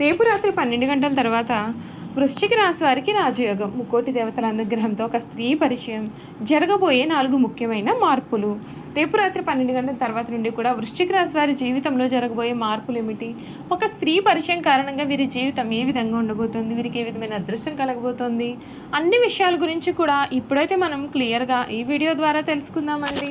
రేపు రాత్రి పన్నెండు గంటల తర్వాత వృశ్చిక రాశి వారికి రాజయోగం. ముక్కోటి దేవతల అనుగ్రహంతో ఒక స్త్రీ పరిచయం. జరగబోయే నాలుగు ముఖ్యమైన మార్పులు. రేపు రాత్రి పన్నెండు గంటల తర్వాత నుండి కూడా వృశ్చిక రాశి వారి జీవితంలో జరగబోయే మార్పులు ఏమిటి? ఒక స్త్రీ పరిచయం కారణంగా వీరి జీవితం ఏ విధంగా ఉండబోతుంది? వీరికి ఏ విధమైన అదృష్టం కలగబోతోంది? అన్ని విషయాల గురించి కూడా ఇప్పుడైతే మనం క్లియర్గా ఈ వీడియో ద్వారా తెలుసుకుందామండి.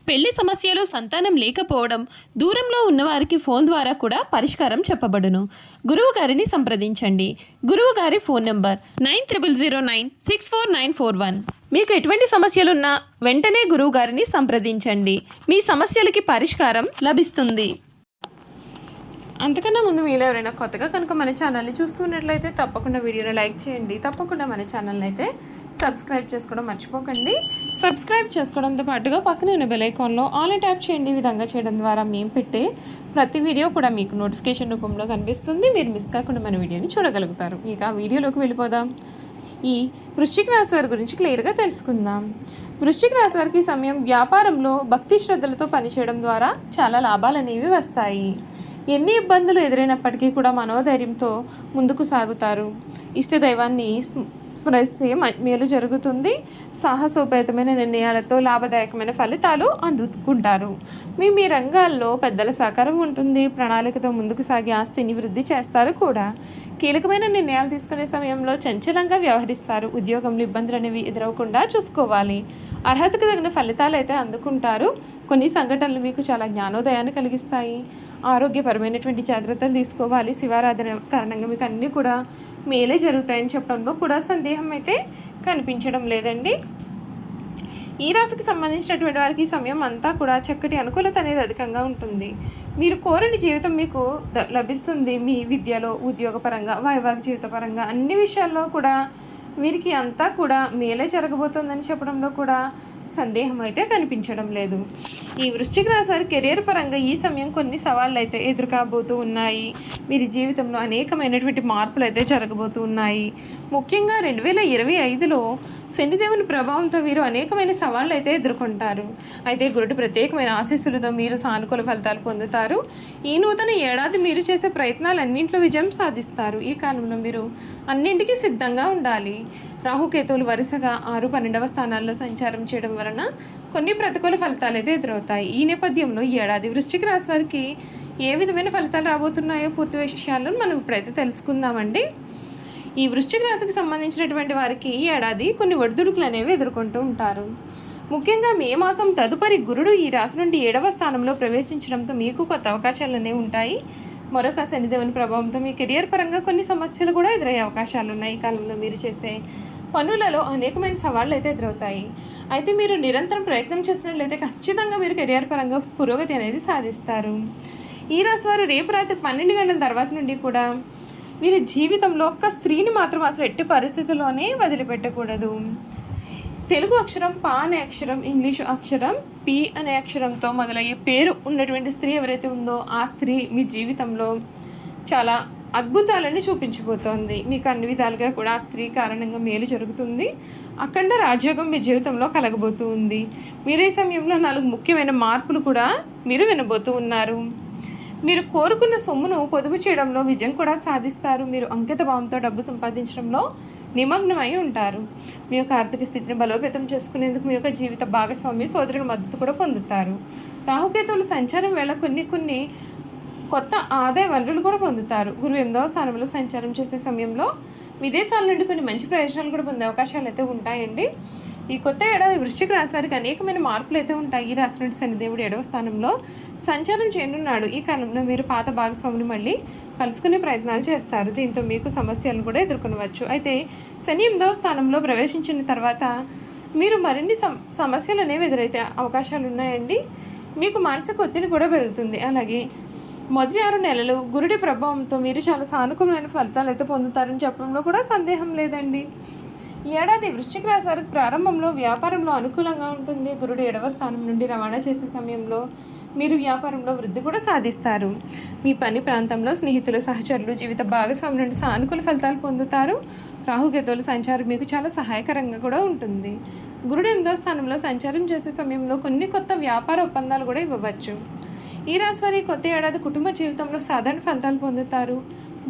పెళ్ళి సమస్యలు సంతానం లేకపోవడం దూరంలో ఉన్నవారికి ఫోన్ ద్వారా కూడా పరిష్కారం చెప్పబడును. గురువు గారిని సంప్రదించండి. గురువు గారి phone number nine triple zero nine six four nine four one. మీకు ఎటువంటి సమస్యలున్నా వెంటనే గురువు గారిని సంప్రదించండి. మీ సమస్యలకి పరిష్కారం లభిస్తుంది. అంతకన్నా ముందు మీలో ఎవరైనా కొత్తగా కనుక మన ఛానల్ని చూస్తున్నట్లయితే తప్పకుండా వీడియోని లైక్ చేయండి. తప్పకుండా మన ఛానల్ని అయితే సబ్స్క్రైబ్ చేసుకోవడం మర్చిపోకండి. సబ్స్క్రైబ్ చేసుకోవడంతో పాటుగా పక్కన ఉన్న బెల్ ఆల్ ట్యాప్ చేయండి. విధంగా చేయడం ద్వారా మేము పెట్టే ప్రతి వీడియో కూడా మీకు నోటిఫికేషన్ రూపంలో కనిపిస్తుంది. మీరు మిస్ కాకుండా మన వీడియోని చూడగలుగుతారు. ఇక ఆ వీడియోలోకి వెళ్ళిపోదాం. ఈ వృశ్చిక రాశి వారి గురించి క్లియర్గా తెలుసుకుందాం. వృశ్చిక రాశి వారికి సమయం వ్యాపారంలో భక్తి శ్రద్ధలతో పనిచేయడం ద్వారా చాలా లాభాలు అనేవి వస్తాయి. ఎన్ని ఇబ్బందులు ఎదురైనప్పటికీ కూడా మనోధైర్యంతో ముందుకు సాగుతారు. ఇష్టదైవాన్ని స్మరిస్తే మేలు జరుగుతుంది. సాహసోపేతమైన నిర్ణయాలతో లాభదాయకమైన ఫలితాలు అందుకుంటారు. మీ మీ రంగాల్లో పెద్దల సహకారం ఉంటుంది. ప్రణాళికతో ముందుకు సాగి ఆస్తిని వృద్ధి చేస్తారు కూడా. కీలకమైన నిర్ణయాలు తీసుకునే సమయంలో చంచలంగా వ్యవహరిస్తారు. ఉద్యోగంలో ఇబ్బందులు అనేవి ఎదురవకుండా చూసుకోవాలి. అర్హతకు తగిన ఫలితాలు అయితే అందుకుంటారు. కొన్ని సంఘటనలు మీకు చాలా జ్ఞానోదయాన్ని కలిగిస్తాయి. ఆరోగ్యపరమైనటువంటి జాగ్రత్తలు తీసుకోవాలి. శివారాధన కారణంగా మీకు అన్నీ కూడా మేలే జరుగుతాయని చెప్పడంలో కూడా సందేహం అయితే కనిపించడం లేదండి. ఈ రాశికి సంబంధించినటువంటి వారికి సమయం అంతా కూడా చక్కటి అనుకూలత అనేది అధికంగా ఉంటుంది. మీరు కోరని జీవితం మీకు ద- లభిస్తుంది. మీ విద్యలో ఉద్యోగపరంగా వైవాహిక జీవితపరంగా అన్ని విషయాల్లో కూడా వీరికి అంతా కూడా మేలే జరగబోతోందని చెప్పడంలో కూడా సందేహం అయితే కనిపించడం లేదు. ఈ వృశ్చిక రాశి వారి కెరియర్ పరంగా ఈ సమయం కొన్ని సవాళ్ళు అయితే ఎదురుకాబోతూ ఉన్నాయి. వీరి జీవితంలో అనేకమైనటువంటి మార్పులు అయితే జరగబోతూ ఉన్నాయి. ముఖ్యంగా రెండు వేల ఇరవై ఐదులో శనిదేవుని ప్రభావంతో వీరు అనేకమైన సవాళ్ళు అయితే ఎదుర్కొంటారు. అయితే గురుడు ప్రత్యేకమైన ఆశీస్సులతో మీరు సానుకూల ఫలితాలు పొందుతారు. ఈ నూతన ఏడాది మీరు చేసే ప్రయత్నాలన్నింటిలో విజయం సాధిస్తారు. ఈ కాలంలో మీరు అన్నింటికీ సిద్ధంగా ఉండాలి. రాహుకేతువులు వరుసగా ఆరు పన్నెండవ స్థానాల్లో సంచారం చేయడం వలన కొన్ని ప్రతికూల ఫలితాలు అయితే ఎదురవుతాయి. ఈ నేపథ్యంలో ఈ ఏడాది వృశ్చిక రాశి వారికి ఏ విధమైన ఫలితాలు రాబోతున్నాయో పూర్తి విషయాలను మనం ఇప్పుడైతే తెలుసుకుందామండి. ఈ వృశ్చిక రాశికి సంబంధించినటువంటి వారికి ఈ ఏడాది కొన్ని ఒడిదుడుకులు అనేవి ఎదుర్కొంటూ ఉంటారు. ముఖ్యంగా మే మాసం తదుపరి గురుడు ఈ రాశి నుండి ఏడవ స్థానంలో ప్రవేశించడంతో మీకు కొత్త అవకాశాలు అనేవి ఉంటాయి. మరొక శనిదేవుని ప్రభావంతో మీ కెరియర్ పరంగా కొన్ని సమస్యలు కూడా ఎదురయ్యే అవకాశాలు ఉన్నాయి ఈ కాలంలో మీరు చేసే పనులలో అనేకమైన సవాళ్ళు అయితే ఎదురవుతాయి. అయితే మీరు నిరంతరం ప్రయత్నం చేసినట్లయితే ఖచ్చితంగా మీరు కెరియర్ పరంగా పురోగతి అనేది సాధిస్తారు. ఈ రాశి వారు రేపు రాత్రి పన్నెండు గంటల తర్వాత నుండి కూడా వీరి జీవితంలో ఒక్క స్త్రీని మాత్రం అసలు ఎట్టి పరిస్థితుల్లోనే వదిలిపెట్టకూడదు. తెలుగు అక్షరం పా అనే అక్షరం ఇంగ్లీషు అక్షరం పి అనే అక్షరంతో మొదలయ్యే పేరు ఉన్నటువంటి స్త్రీ ఎవరైతే ఉందో ఆ స్త్రీ మీ జీవితంలో చాలా అద్భుతాలని చూపించబోతోంది. మీకు అన్ని విధాలుగా కూడా ఆ స్త్రీ కారణంగా మేలు జరుగుతుంది. అఖండ రాజ్యోగం మీ జీవితంలో కలగబోతూ ఉంది. మీరే సమయంలో నాలుగు ముఖ్యమైన మార్పులు కూడా మీరు వినబోతూ ఉన్నారు. మీరు కోరుకున్న సొమ్మును పొదుపు చేయడంలో విజయం కూడా సాధిస్తారు. మీరు అంకిత భావంతో డబ్బు సంపాదించడంలో నిమగ్నమై ఉంటారు. మీ యొక్క ఆర్థిక స్థితిని బలోపేతం చేసుకునేందుకు మీ యొక్క జీవిత భాగస్వామి సోదరుల మద్దతు కూడా పొందుతారు. రాహుకేతువుల సంచారం వేళ కొన్ని కొన్ని కొత్త ఆదాయ వనరులు కూడా పొందుతారు. గురువు ఎనిమిదవ స్థానంలో సంచారం చేసే సమయంలో విదేశాల నుండి కొన్ని మంచి ప్రయోజనాలు కూడా పొందే అవకాశాలు అయితే ఉంటాయండి. ఈ కొత్త ఏడాది వృశ్చిక రాశి వారికి అనేకమైన మార్పులు అయితే ఉంటాయి. ఈ రాశి నుండి శనిదేవుడు ఏడవ స్థానంలో సంచారం చేయనున్నాడు. ఈ కాలంలో మీరు పాత భాగస్వామిని మళ్ళీ కలుసుకునే ప్రయత్నాలు చేస్తారు. దీంతో మీకు సమస్యలను కూడా ఎదుర్కొనవచ్చు. అయితే శని ఎనిమిదవ స్థానంలో ప్రవేశించిన తర్వాత మీరు మరిన్ని సమ సమస్యలు అనేవి ఎదురైతే అవకాశాలు ఉన్నాయండి. మీకు మానసిక ఒత్తిడి కూడా పెరుగుతుంది. అలాగే మొదటి ఆరు నెలలు గురుడి ప్రభావంతో మీరు చాలా సానుకూలమైన ఫలితాలు అయితే పొందుతారని చెప్పడంలో కూడా సందేహం లేదండి. ఈ ఏడాది వృశ్చిక రాశి వారికి ప్రారంభంలో వ్యాపారంలో అనుకూలంగా ఉంటుంది. గురుడు ఏడవ స్థానం నుండి రవాణా చేసే సమయంలో మీరు వ్యాపారంలో వృద్ధి కూడా సాధిస్తారు. మీ పని ప్రాంతంలో స్నేహితులు సహచరులు జీవిత భాగస్వామి నుండి సానుకూల ఫలితాలు పొందుతారు. రాహుకేతువుల సంచారం మీకు చాలా సహాయకరంగా కూడా ఉంటుంది. గురుడు ఎనిమిదవ స్థానంలో సంచారం చేసే సమయంలో కొన్ని కొత్త వ్యాపార ఒప్పందాలు కూడా ఇవ్వవచ్చు. ఈ రాశి వారి కొత్త ఏడాది కుటుంబ జీవితంలో సాధారణ ఫలితాలు పొందుతారు.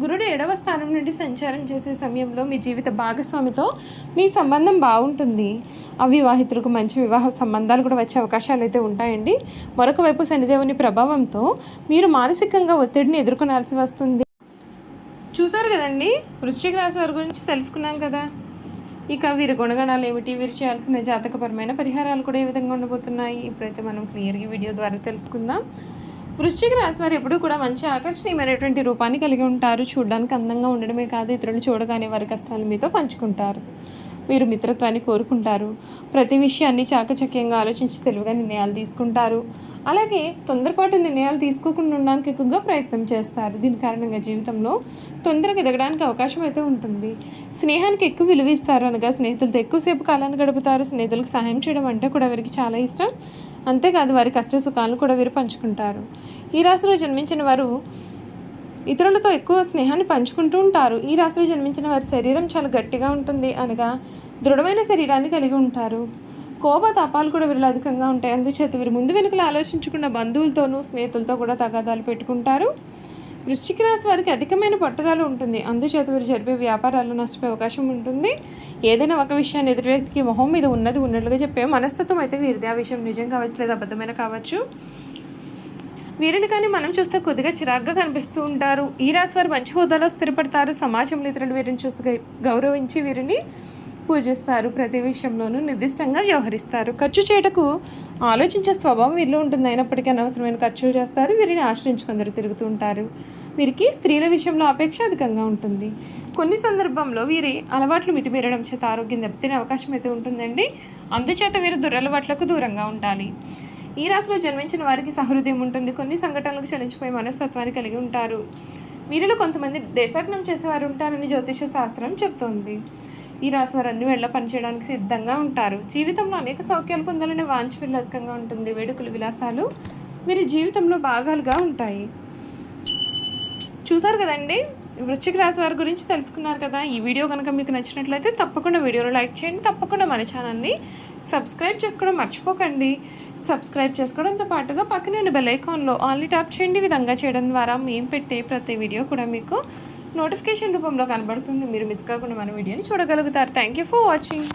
గురుడు ఏడవ స్థానం నుండి సంచారం చేసే సమయంలో మీ జీవిత భాగస్వామితో మీ సంబంధం బాగుంటుంది. అవివాహితులకు మంచి వివాహ సంబంధాలు కూడా వచ్చే అవకాశాలు అయితే ఉంటాయండి. మరొక వైపు శనిదేవుని ప్రభావంతో మీరు మానసికంగా ఒత్తిడిని ఎదుర్కొనాల్సి వస్తుంది. చూసారు కదండి? వృశ్చిక రాశి వారి గురించి తెలుసుకున్నాం కదా. ఇక వీరి గుణగణాలు ఏమిటి? వీరు చేయాల్సిన జాతకపరమైన పరిహారాలు కూడా ఏ విధంగా ఉండబోతున్నాయి? ఇప్పుడైతే మనం క్లియర్గా వీడియో ద్వారా తెలుసుకుందాం. వృశ్చిక రాశి వారు ఎప్పుడూ కూడా మంచి ఆకర్షణీయమైనటువంటి రూపాన్ని కలిగి ఉంటారు. చూడడానికి అందంగా ఉండడమే కాదు ఇతరులు చూడగానే వారి కష్టాలు మీతో పంచుకుంటారు. వీరు మిత్రత్వాన్ని కోరుకుంటారు. ప్రతి విషయాన్ని చాకచక్యంగా ఆలోచించి తెలివిగా నిర్ణయాలు తీసుకుంటారు. అలాగే తొందరపాటు నిర్ణయాలు తీసుకోకుండా ఉండడానికి ఎక్కువగా ప్రయత్నం చేస్తారు. దీని కారణంగా జీవితంలో తొందరగా ఎదగడానికి అవకాశం అయితే ఉంటుంది. స్నేహానికి ఎక్కువ విలువ ఇస్తారు అనగా స్నేహితులతో ఎక్కువసేపు కాలాన్ని గడుపుతారు. స్నేహితులకు సహాయం చేయడం అంటే కూడా వీరికి చాలా ఇష్టం. అంతేకాదు వారి కష్ట సుఖాలను కూడా వీరు పంచుకుంటారు. ఈ రాశిలో జన్మించిన వారు ఇతరులతో ఎక్కువ స్నేహాన్ని పంచుకుంటూ ఉంటారు. ఈ రాశిలో జన్మించిన వారి శరీరం చాలా గట్టిగా ఉంటుంది. అనగా దృఢమైన శరీరాన్ని కలిగి ఉంటారు. కోప తాపాలు కూడా వీరిలో అధికంగా ఉంటాయి. అందుచేత వీరు ముందు వెనుకలు ఆలోచించకుండా బంధువులతోనూ స్నేహితులతో కూడా తగాదాలు పెట్టుకుంటారు. వృశ్చిక రాశి వారికి అధికమైన పట్టుదల ఉంటుంది. అందుచేత వీరు జరిపే వ్యాపారాలు నష్టపోయే అవకాశం ఉంటుంది. ఏదైనా ఒక విషయాన్ని ఎదుటి వ్యక్తికి మొహం మీద ఉన్నది ఉన్నట్లుగా చెప్పే మనస్తత్వం అయితే వీరిది. ఆ విషయం నిజం కావచ్చు లేదా అబద్ధమైన కావచ్చు. వీరిని కానీ మనం చూస్తే కొద్దిగా చిరాగ్గా కనిపిస్తూ ఉంటారు. ఈ రాశి వారు మంచి హోదాలో స్థిరపడతారు. సమాజంలో ఇతరులు వీరిని చూస్తూ గౌరవించి వీరిని పూజిస్తారు ప్రతి విషయంలోనూ నిర్దిష్టంగా వ్యవహరిస్తారు. ఖర్చు చేయటకు ఆలోచించే స్వభావం వీరిలో ఉంటుంది. అయినప్పటికీ అనవసరమైన ఖర్చులు చేస్తారు. వీరిని ఆశ్రయించుకొందరు తిరుగుతూ ఉంటారు. వీరికి స్త్రీల విషయంలో అపేక్ష అధికంగా ఉంటుంది. కొన్ని సందర్భంలో వీరి అలవాట్లు మితిమీరడం చేత ఆరోగ్యం దెబ్బతినే అవకాశం అయితే ఉంటుందండి. అందుచేత వీరు దురలవాట్లకు దూరంగా ఉండాలి. ఈ రాశిలో జన్మించిన వారికి సహృదయం ఉంటుంది. కొన్ని సంఘటనలకు చలించిపోయే మనస్తత్వాన్ని కలిగి ఉంటారు. వీరిలో కొంతమంది దేశాటనం చేసేవారు ఉంటారని జ్యోతిష శాస్త్రం చెప్తోంది. ఈ రాశి వారు అన్ని వేళ పనిచేయడానికి సిద్ధంగా ఉంటారు. జీవితంలో అనేక సౌఖ్యాలు పొందాలనే వాంఛ వీళ్ళు అధికంగా ఉంటుంది. వేడుకలు విలాసాలు వీరి జీవితంలో భాగాలుగా ఉంటాయి. చూసారు కదండి? వృశ్చిక రాశి వారి గురించి తెలుసుకున్నారు కదా? ఈ వీడియో కనుక మీకు నచ్చినట్లయితే తప్పకుండా వీడియోను లైక్ చేయండి. తప్పకుండా మన ఛానల్ని సబ్స్క్రైబ్ చేసుకోవడం మర్చిపోకండి. సబ్స్క్రైబ్ చేసుకోవడంతో పాటుగా పక్కనే ఉన్న బెల్ ఐకాన్లో ఆన్లీ ట్యాప్ చేయండి. విధంగా చేయడం ద్వారా మేము పెట్టే ప్రతి వీడియో కూడా మీకు నోటిఫికేషన్ రూపంలో కనబడుతుంది. మీరు మిస్ కాకుండా మన వీడియోని చూడగలుగుతారు. Thank you for watching